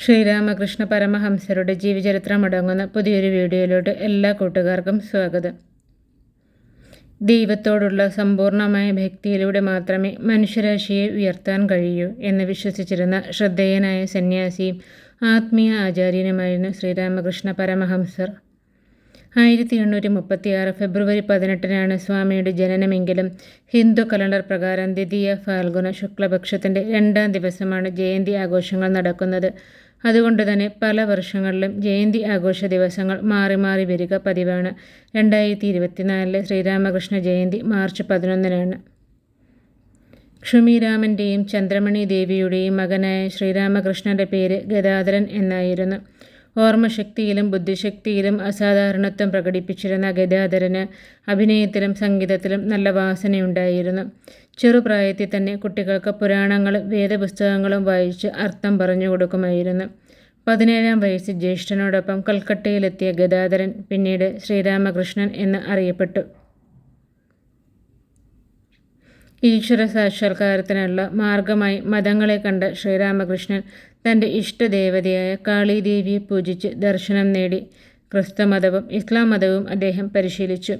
ശ്രീരാമകൃഷ്ണ പരമഹംസരുടെ ജീവചരിത്രം അടങ്ങുന്ന പുതിയൊരു വീഡിയോയിലോട്ട് എല്ലാ കൂട്ടുകാർക്കും സ്വാഗതം. ദൈവത്തോടുള്ള സമ്പൂർണമായ ഭക്തിയിലൂടെ മാത്രമേ മനുഷ്യരാശിയെ ഉയർത്താൻ കഴിയൂ എന്ന് വിശ്വസിച്ചിരുന്ന ശ്രദ്ധേയനായ സന്യാസിയും ആത്മീയ ആചാര്യനുമായിരുന്നു ശ്രീരാമകൃഷ്ണ പരമഹംസർ. ആയിരത്തി എണ്ണൂറ്റി മുപ്പത്തിയാറ് ഫെബ്രുവരി പതിനെട്ടിനാണ് സ്വാമിയുടെ ജനനമെങ്കിലും ഹിന്ദു കലണ്ടർ പ്രകാരം ദ്വിതീയ ഫാൽഗുന ശുക്ലപക്ഷത്തിന്റെ രണ്ടാം ദിവസമാണ് ജയന്തി ആഘോഷങ്ങൾ നടക്കുന്നത്. അതുകൊണ്ട് തന്നെ പല വർഷങ്ങളിലും ജയന്തി ആഘോഷ ദിവസങ്ങൾ മാറി മാറി വരിക പതിവാണ്. രണ്ടായിരത്തി ഇരുപത്തിനാലിലെ ശ്രീരാമകൃഷ്ണ ജയന്തി മാർച്ച് പതിനൊന്നിനാണ്. ക്ഷുമിരാമന്റെയും ചന്ദ്രമണി ദേവിയുടെയും മകനായ ശ്രീരാമകൃഷ്ണന്റെ പേര് ഗദാധരൻ എന്നായിരുന്നു. ഓർമ്മശക്തിയിലും ബുദ്ധിശക്തിയിലും അസാധാരണത്വം പ്രകടിപ്പിച്ചിരുന്ന ഗദാധരന് അഭിനയത്തിലും സംഗീതത്തിലും നല്ല വാസനയുണ്ടായിരുന്നു. ചെറുപ്രായത്തിൽ തന്നെ കുട്ടികൾക്ക് പുരാണങ്ങളും വേദപുസ്തകങ്ങളും വായിച്ച് അർത്ഥം പറഞ്ഞു കൊടുക്കുമായിരുന്നു. പതിനേഴാം വയസ്സിൽ ജ്യേഷ്ഠനോടൊപ്പം കൽക്കട്ടയിലെത്തിയ ഗദാധരൻ പിന്നീട് ശ്രീരാമകൃഷ്ണൻ എന്ന് അറിയപ്പെട്ടു. ഈശ്വര സാക്ഷാത്കാരത്തിനുള്ള മാർഗമായി മതങ്ങളെ കണ്ട ശ്രീരാമകൃഷ്ണൻ തന്റെ ഇഷ്ടദേവതയായ കാളിദേവിയെ പൂജിച്ച് ദർശനം നേടി. ക്രിസ്തുമതവും ഇസ്ലാം മതവും അദ്ദേഹം പരിശീലിച്ചു.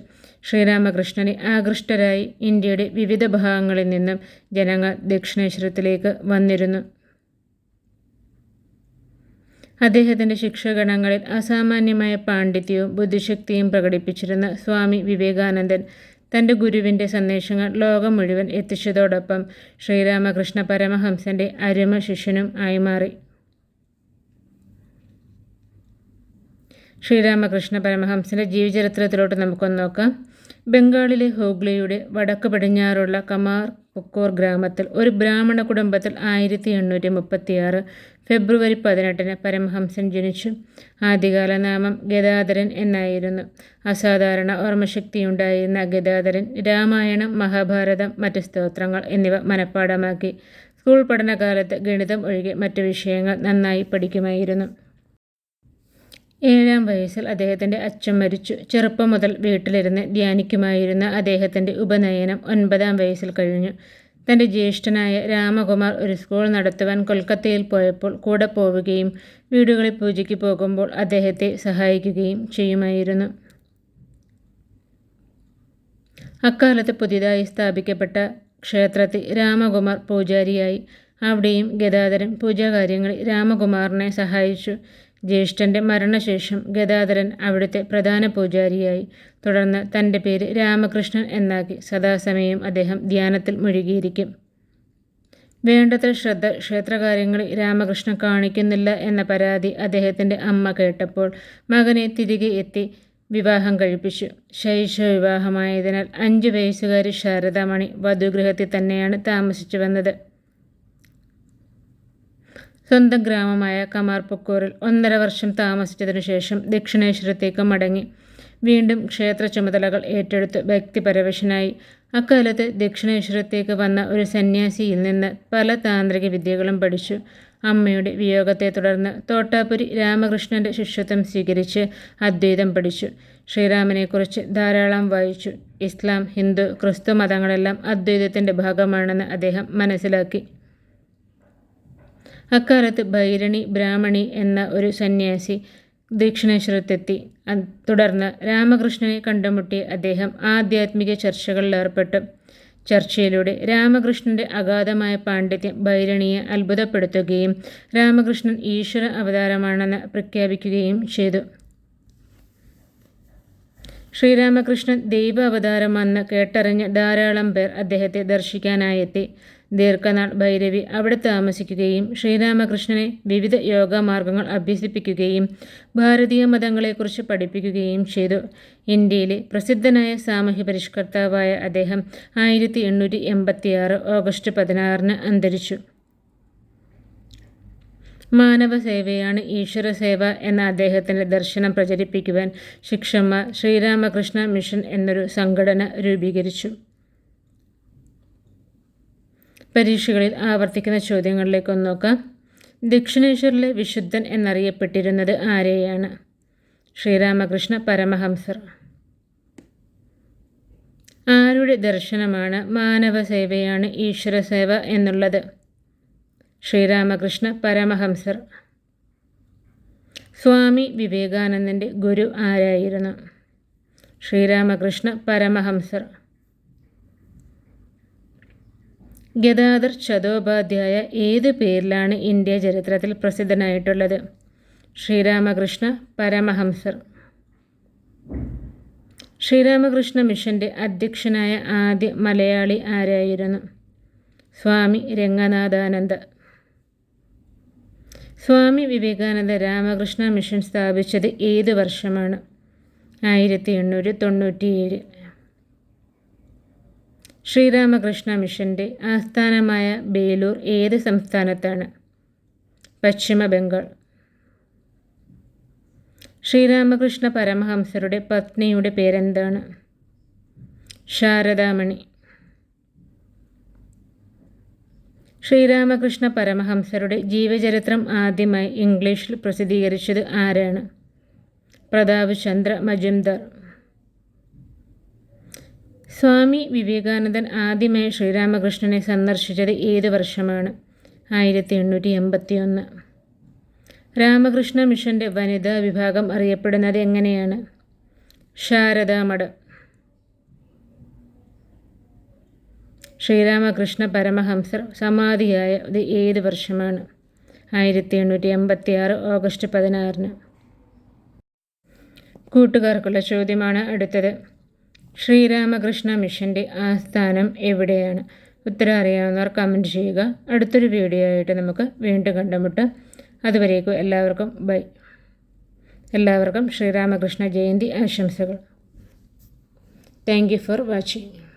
ശ്രീരാമകൃഷ്ണനെ ആകൃഷ്ടരായി ഇന്ത്യയുടെ വിവിധ ഭാഗങ്ങളിൽ നിന്നും ജനങ്ങൾ ദക്ഷിണേശ്വരത്തിലേക്ക് വന്നിരുന്നു. അദ്ദേഹത്തിന്റെ ശിക്ഷഗണങ്ങളിൽ അസാമാന്യമായ പാണ്ഡിത്യവും ബുദ്ധിശക്തിയും പ്രകടിപ്പിച്ചിരുന്ന സ്വാമി വിവേകാനന്ദൻ തന്റെ ഗുരുവിന്റെ സന്ദേശങ്ങൾ ലോകം മുഴുവൻ എത്തിച്ചതോടൊപ്പം ശ്രീരാമകൃഷ്ണ പരമഹംസന്റെ അരുമ ശിഷ്യനും ആയി മാറി. ശ്രീരാമകൃഷ്ണ പരമഹംസന്റെ ജീവചരിത്രത്തിലോട്ട് നമുക്കൊന്ന് നോക്കാം. ബംഗാളിലെ ഹൂഗ്ലിയുടെ വടക്ക് പടിഞ്ഞാറുള്ള കമാർ പൊക്കോർ ഗ്രാമത്തിൽ ഒരു ബ്രാഹ്മണ കുടുംബത്തിൽ ആയിരത്തി എണ്ണൂറ്റി മുപ്പത്തിയാറ് ഫെബ്രുവരി പതിനെട്ടിന് പരമഹംസൻ ജനിച്ചു. ആദ്യകാല നാമം ഗദാധരൻ എന്നായിരുന്നു. അസാധാരണ ഓർമ്മശക്തിയുണ്ടായിരുന്ന ഗദാധരൻ രാമായണം മഹാഭാരതം മറ്റ് സ്തോത്രങ്ങൾ എന്നിവ മനഃപ്പാടമാക്കി സ്കൂൾ പഠനകാലത്ത് ഗണിതം ഒഴികെ മറ്റു വിഷയങ്ങൾ നന്നായി പഠിക്കുമായിരുന്നു. ഏഴാം വയസ്സിൽ അദ്ദേഹത്തിന്റെ അച്ഛൻ മരിച്ചു. ചെറുപ്പം മുതൽ വീട്ടിലിരുന്ന് ധ്യാനിക്കുമായിരുന്ന അദ്ദേഹത്തിന്റെ ഉപനയനം ഒൻപതാം വയസ്സിൽ കഴിഞ്ഞു. തന്റെ ജ്യേഷ്ഠനായ രാമകുമാർ ഒരു സ്കൂൾ നടത്തുവാൻ കൊൽക്കത്തയിൽ പോയപ്പോൾ കൂടെ പോവുകയും വീടുകളിൽ പൂജയ്ക്ക് പോകുമ്പോൾ അദ്ദേഹത്തെ സഹായിക്കുകയും ചെയ്യുമായിരുന്നു. അക്കാലത്ത് പുതിയതായി സ്ഥാപിക്കപ്പെട്ട ക്ഷേത്രത്തിൽ രാമകുമാർ പൂജാരിയായി. അവിടെയും ഗതാധരൻ പൂജാകാര്യങ്ങളിൽ രാമകുമാറിനെ സഹായിച്ചു. ജ്യേഷ്ഠന്റെ മരണശേഷം ഗദാധരൻ അവിടുത്തെ പ്രധാന പൂജാരിയായി. തുടർന്ന് തന്റെ പേര് രാമകൃഷ്ണൻ എന്നാക്കി സദാസമയം അദ്ദേഹം ധ്യാനത്തിൽ മുഴുകിയിരിക്കും. വേണ്ടത്ര ശ്രദ്ധ ക്ഷേത്രകാര്യങ്ങളിൽ രാമകൃഷ്ണൻ കാണിക്കുന്നില്ല എന്ന പരാതി അദ്ദേഹത്തിന്റെ അമ്മ കേട്ടപ്പോൾ മകനെ തിരികെ എത്തി വിവാഹം കഴിപ്പിച്ചു. ശൈശവ വിവാഹമായതിനാൽ അഞ്ചു വയസ്സുകാരി ശാരദാമണി വധുഗൃഹത്തിൽ തന്നെയാണ് താമസിച്ചു വന്നത്. സ്വന്തം ഗ്രാമമായ കമാർപൊക്കൂറിൽ ഒന്നര വർഷം താമസിച്ചതിനു ശേഷം ദക്ഷിണേശ്വരത്തേക്ക് മടങ്ങി. വീണ്ടും ക്ഷേത്ര ചുമതലകൾ ഏറ്റെടുത്ത് വ്യക്തിപരവശനായി അക്കാലത്ത് ദക്ഷിണേശ്വരത്തേക്ക് വന്ന ഒരു സന്യാസിയിൽ നിന്ന് പല താന്ത്രിക വിദ്യകളും പഠിച്ചു. അമ്മയുടെ വിയോഗത്തെ തുടർന്ന് തോട്ടാപുരി രാമകൃഷ്ണന്റെ ശിഷ്യത്വം സ്വീകരിച്ച് അദ്വൈതം പഠിച്ചു. ശ്രീരാമനെക്കുറിച്ച് ധാരാളം വായിച്ചു. ഇസ്ലാം ഹിന്ദു ക്രിസ്തു മതങ്ങളെല്ലാം അദ്വൈതത്തിന്റെ ഭാഗമാണെന്ന് അദ്ദേഹം മനസ്സിലാക്കി. അക്കാലത്ത് ഭൈരണി ബ്രാഹ്മണി എന്ന ഒരു സന്യാസി ദക്ഷിണേശ്വരത്തെത്തി. തുടർന്ന് രാമകൃഷ്ണനെ കണ്ടുമുട്ടി അദ്ദേഹം ആധ്യാത്മിക ചർച്ചകളിൽ ഏർപ്പെട്ടു. ചർച്ചയിലൂടെ രാമകൃഷ്ണന്റെ അഗാധമായ പാണ്ഡിത്യം ഭൈരണിയെ അത്ഭുതപ്പെടുത്തുകയും രാമകൃഷ്ണൻ ഈശ്വര അവതാരമാണെന്ന് പ്രഖ്യാപിക്കുകയും ചെയ്തു. ശ്രീരാമകൃഷ്ണൻ ദൈവ അവതാരമെന്ന് കേട്ടറിഞ്ഞ് ധാരാളം പേർ അദ്ദേഹത്തെ ദർശിക്കാനായെത്തി ദീർഘനാൾ ഭൈരവി അവിടെ താമസിക്കുകയും ശ്രീരാമകൃഷ്ണനെ വിവിധ യോഗമാർഗങ്ങൾ അഭ്യസിപ്പിക്കുകയും ഭാരതീയ മതങ്ങളെക്കുറിച്ച് പഠിപ്പിക്കുകയും ചെയ്തു. ഇന്ത്യയിലെ പ്രസിദ്ധനായ സാമൂഹ്യ പരിഷ്കർത്താവായ അദ്ദേഹം ആയിരത്തി എണ്ണൂറ്റി എൺപത്തിയാറ് ഓഗസ്റ്റ് പതിനാറിന് അന്തരിച്ചു. ഈശ്വര സേവ എന്ന അദ്ദേഹത്തിന്റെ ദർശനം പ്രചരിപ്പിക്കുവാൻ ശിക്ഷമ്മ ശ്രീരാമകൃഷ്ണ മിഷൻ എന്നൊരു സംഘടന രൂപീകരിച്ചു. പരീക്ഷകളിൽ ആവർത്തിക്കുന്ന ചോദ്യങ്ങളിലേക്കൊന്ന് നോക്കാം. ദക്ഷിണേശ്വരിലെ വിശുദ്ധൻ എന്നറിയപ്പെട്ടിരുന്നത് ആരെയാണ്? ശ്രീരാമകൃഷ്ണ പരമഹംസർ. ആരുടെ ദർശനമാണ് മാനവ സേവയാണ് ഈശ്വര സേവ എന്നുള്ളത്? ശ്രീരാമകൃഷ്ണ പരമഹംസർ. സ്വാമി വിവേകാനന്ദന്റെ ഗുരു ആരായിരുന്നു? ശ്രീരാമകൃഷ്ണ പരമഹംസർ. ഗദാധർ ചതോപാധ്യായ ഏത് പേരിലാണ് ഇന്ത്യ ചരിത്രത്തിൽ പ്രസിദ്ധനായിട്ടുള്ളത്? ശ്രീരാമകൃഷ്ണ പരമഹംസർ. ശ്രീരാമകൃഷ്ണ മിഷന്റെ അധ്യക്ഷനായ ആദ്യ മലയാളി ആരായിരുന്നു? സ്വാമി രംഗനാഥാനന്ദ. സ്വാമി വിവേകാനന്ദ രാമകൃഷ്ണ മിഷൻ സ്ഥാപിച്ചത് ഏത് വർഷമാണ്? ആയിരത്തി എണ്ണൂറ്റി തൊണ്ണൂറ്റിയേഴ്. ശ്രീരാമകൃഷ്ണ മിഷന്റെ ആസ്ഥാനമായ ബേലൂർ ഏത് സംസ്ഥാനത്താണ്? പശ്ചിമ ബംഗാൾ. ശ്രീരാമകൃഷ്ണ പരമഹംസരുടെ പത്നിയുടെ പേരെന്താണ്? ശാരദാമണി. ശ്രീരാമകൃഷ്ണ പരമഹംസരുടെ ജീവചരിത്രം ആദ്യമായി ഇംഗ്ലീഷിൽ പ്രസിദ്ധീകരിച്ചത് ആരാണ്? പ്രതാപ് ചന്ദ്ര മജുംദാർ. സ്വാമി വിവേകാനന്ദൻ ആദ്യമായി ശ്രീരാമകൃഷ്ണനെ സന്ദർശിച്ചത് ഏത് വർഷമാണ്? ആയിരത്തി എണ്ണൂറ്റി എൺപത്തി ഒന്ന് രാമകൃഷ്ണ മിഷന്റെ വനിതാ വിഭാഗം അറിയപ്പെടുന്നത് എങ്ങനെയാണ്? ശാരദാമഠം. ശ്രീരാമകൃഷ്ണ പരമഹംസർ സമാധിയായ ഇത് ഏത് വർഷമാണ്? ആയിരത്തി എണ്ണൂറ്റി എൺപത്തി ആറ് ഓഗസ്റ്റ് പതിനാറിന്. കൂട്ടുകാർക്കുള്ള ചോദ്യമാണ് അടുത്തത്. ശ്രീരാമകൃഷ്ണ മിഷന്റെ ആസ്ഥാനം എവിടെയാണ്? ഉത്തരം അറിയാവുന്നവർ കമന്റ് ചെയ്യുക. അടുത്തൊരു വീഡിയോ ആയിട്ട് നമുക്ക് വീണ്ടും കണ്ടുമുട്ടാം. അതുവരേക്കും എല്ലാവർക്കും ബൈ എല്ലാവർക്കും ശ്രീരാമകൃഷ്ണ ജയന്തി ആശംസകൾ. Thank you for watching